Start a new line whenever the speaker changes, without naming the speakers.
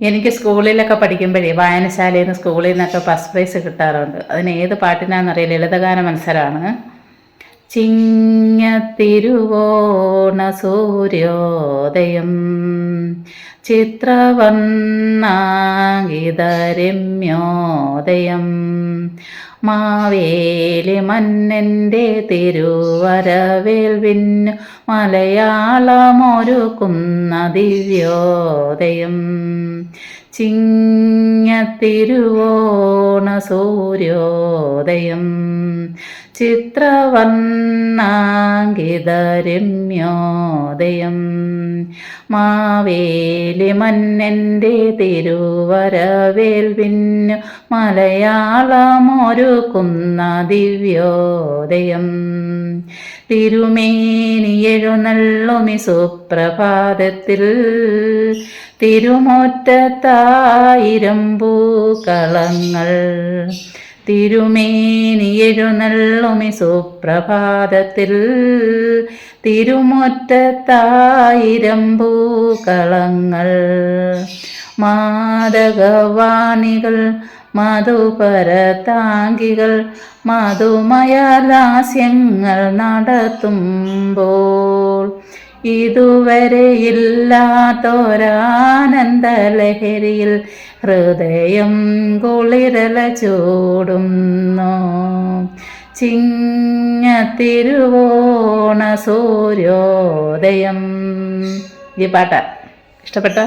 എനിക്ക് സ്കൂളിലൊക്കെ പഠിക്കുമ്പോഴേ വായനശാലയിൽ നിന്ന് സ്കൂളിൽ നിന്നൊക്കെ ഫസ്റ്റ് പ്രൈസ് കിട്ടാറുണ്ട്. അതിന് ഏത് പാട്ടിനാണെന്നറിയ ലളിതഗാന മത്സരമാണ്. ചിങ്ങത്തിരുവോണ സൂര്യോദയം ചിത്രവർണാങ്കിതരമ്യോദയം മാവേലി മന്നന്റെ തിരുവരവേൽവിന്നു മലയാളമൊരുക്കുന്ന ദിവ്യോദയം. ചിങ്ങത്തിരുവോണ സൂര്യോദയം ചിത്രവർണാങ്കിതരമ്യോദയം. മാവേലി മന്നന്റെ തിരുവരവേൽവിന്നു മലയാളമൊരുക്കുന്ന ദിവ്യോദയം. തിരുമേനി എഴുന്നള്ളുമി സുപ്രഭാതത്തിൽ. തിരുമുറ്റത്തായിരം പൂക്കളങ്ങൾ തിരുമേനി എഴുന്നള്ളുമി സുപ്രഭാതത്തിൽ. തിരുമുറ്റത്തായിരം പൂക്കളങ്ങൾ മാതകവാണികൾ മധുപരതാങ്കികൾ മധുമയലാസ്യങ്ങൾ നടത്തുമ്പോൾ ഇതുവരെ ഇല്ലാത്തൊരാനന്ദ ലഹരിയിൽ ഹൃദയം കുളിരല ചൂടുന്നു. ചിങ്ങത്തിരുവോണ സൂര്യോദയം. ഈ പാട്ട ഇഷ്ടപ്പെട്ട?